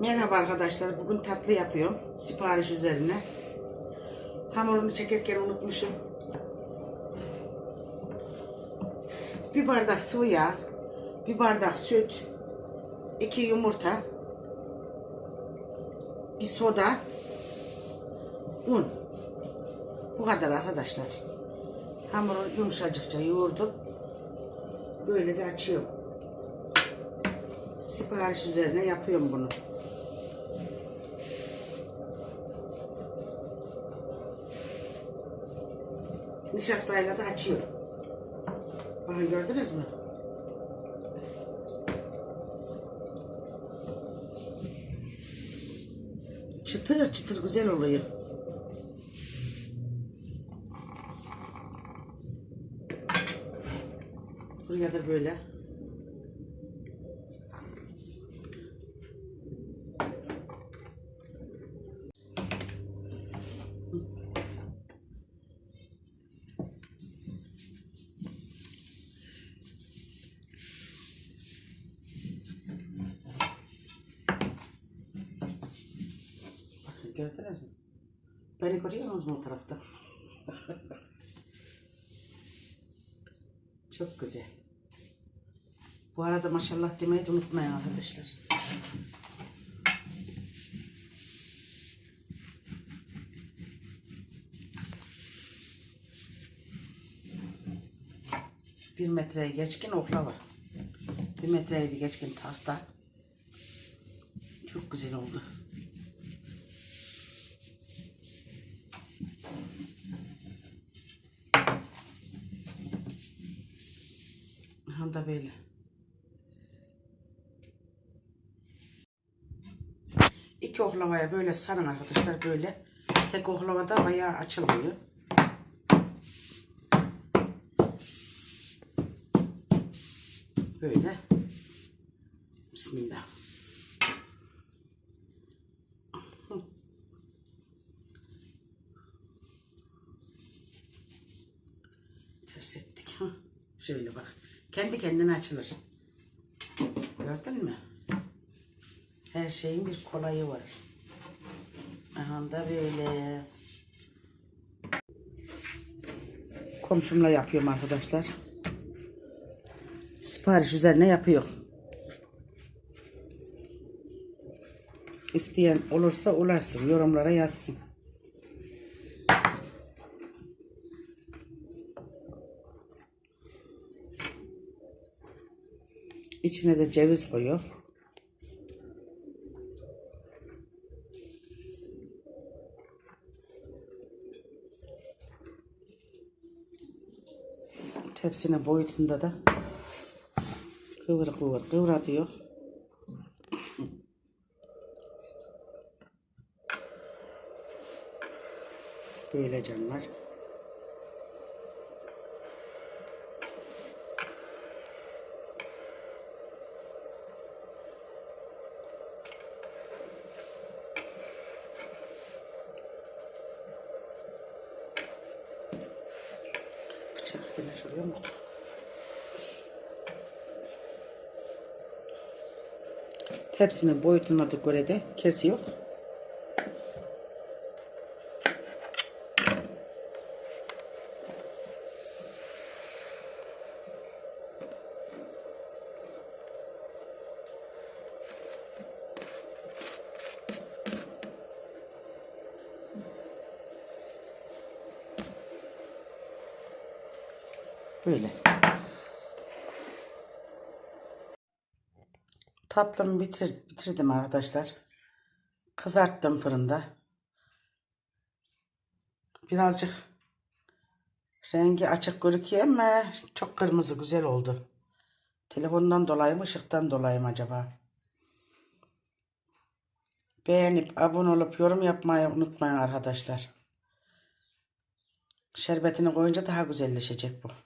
Merhaba arkadaşlar. Bugün tatlı yapıyorum. Sipariş üzerine. Hamurunu çekerken unutmuşum. Bir bardak sıvı yağ, bir bardak süt, iki yumurta, bir soda, un. Bu kadar arkadaşlar. Hamuru yumuşacıkça yoğurdum. Böyle de açıyorum. Sipariş üzerine yapıyorum bunu. Nişastayla da açıyorum. Bakın gördünüz mü? Çıtır çıtır güzel oluyor. Buraya da böyle. Bakın gördünüz mü? Beni görüyor musunuz mu o tarafta? Çok güzel. Bu arada maşallah demeyi de unutmayın arkadaşlar. Bir metreye geçkin oklava. Bir metreye geçkin tahta. Çok güzel oldu. Aha da böyle. İki oklavaya böyle sarın arkadaşlar böyle. Tek oklavada bayağı açılmıyor. Böyle. Bismillah. Ters ettik. Ha. Şöyle bak. Kendi kendine açılır. Gördün mü? Her şeyin bir kolayı var. Aha da böyle. Komşumla yapıyorum arkadaşlar. Sipariş üzerine yapıyor. İsteyen olursa ulaşsın. Yorumlara yazsın. İçine de ceviz koyuyor. Tepsinin boyutunda da kıvır kıvır diyor. Böyle canlar. Yine şuraya mı? Tepsinin boyutuna da göre de kesiyor. Böyle. Tatlımı bitir, bitirdim arkadaşlar. Kızarttım fırında. Birazcık rengi açık gözüküyor ama çok kırmızı güzel oldu. Telefondan dolayı mı ışıktan dolayı mı acaba? Beğenip abone olup yorum yapmayı unutmayın arkadaşlar. Şerbetini koyunca daha güzelleşecek bu.